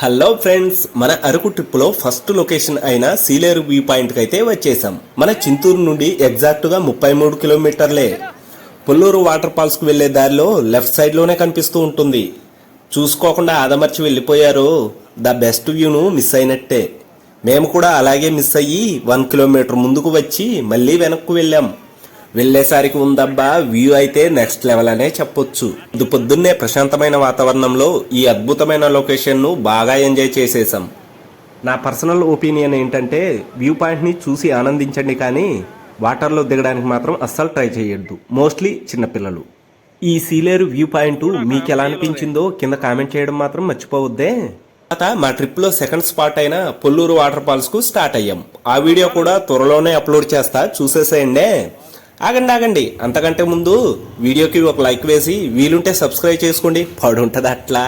Hello friends మన అరకు ట్రిప్లో first location అయిన సీలేరు వ్యూ పాయింట్కి అయితే వచ్చేసాం. మన చింతూరు నుండి ఎగ్జాక్ట్గా ముప్పై మూడు కిలోమీటర్లే. పుల్లూరు వాటర్ ఫాల్స్కి వెళ్ళే వెళ్ళే దారిలో లెఫ్ట్ సైడ్లోనే కనిపిస్తూ ఉంటుంది. చూసుకోకుండా ఆదమర్చి వెళ్ళిపోయారు. ద బెస్ట్ వ్యూను మిస్ అయినట్టే. మేము కూడా అలాగే మిస్ అయ్యి వన్ కిలోమీటర్ ముందుకు వచ్చి మళ్ళీ వెనక్కు వెళ్ళాం. వెళ్ళేసరికి ఉందబ్బా వ్యూ అయితే నెక్స్ట్ లెవెల్ అనే చెప్పొచ్చు. ఇది పొద్దున్నే ప్రశాంతమైన వాతావరణంలో ఈ అద్భుతమైన లొకేషన్ను బాగా ఎంజాయ్ చేసేసాం నా పర్సనల్ ఒపీనియన్ ఏంటంటే వ్యూ పాయింట్ని చూసి ఆనందించండి కానీ వాటర్లో దిగడానికి మాత్రం అస్సలు ట్రై చేయొద్దు. మోస్ట్లీ చిన్నపిల్లలు. ఈ సీలేరు వ్యూ పాయింట్ మీకు ఎలా అనిపించిందో కింద కామెంట్ చేయడం మాత్రం మర్చిపోవద్దే. తర్వాత మా ట్రిప్లో సెకండ్ స్పాట్ అయిన పొల్లూరు వాటర్ ఫాల్స్కు స్టార్ట్ అయ్యాం. ఆ వీడియో కూడా త్వరలోనే అప్లోడ్ చేస్తా చూసేసేయండి. ఆగండి ఆగండి. అంతకంటే ముందు వీడియోకి ఒక లైక్ వేసి వీలుంటే సబ్స్క్రైబ్ చేసుకోండి. పడుంటుంది అట్లా.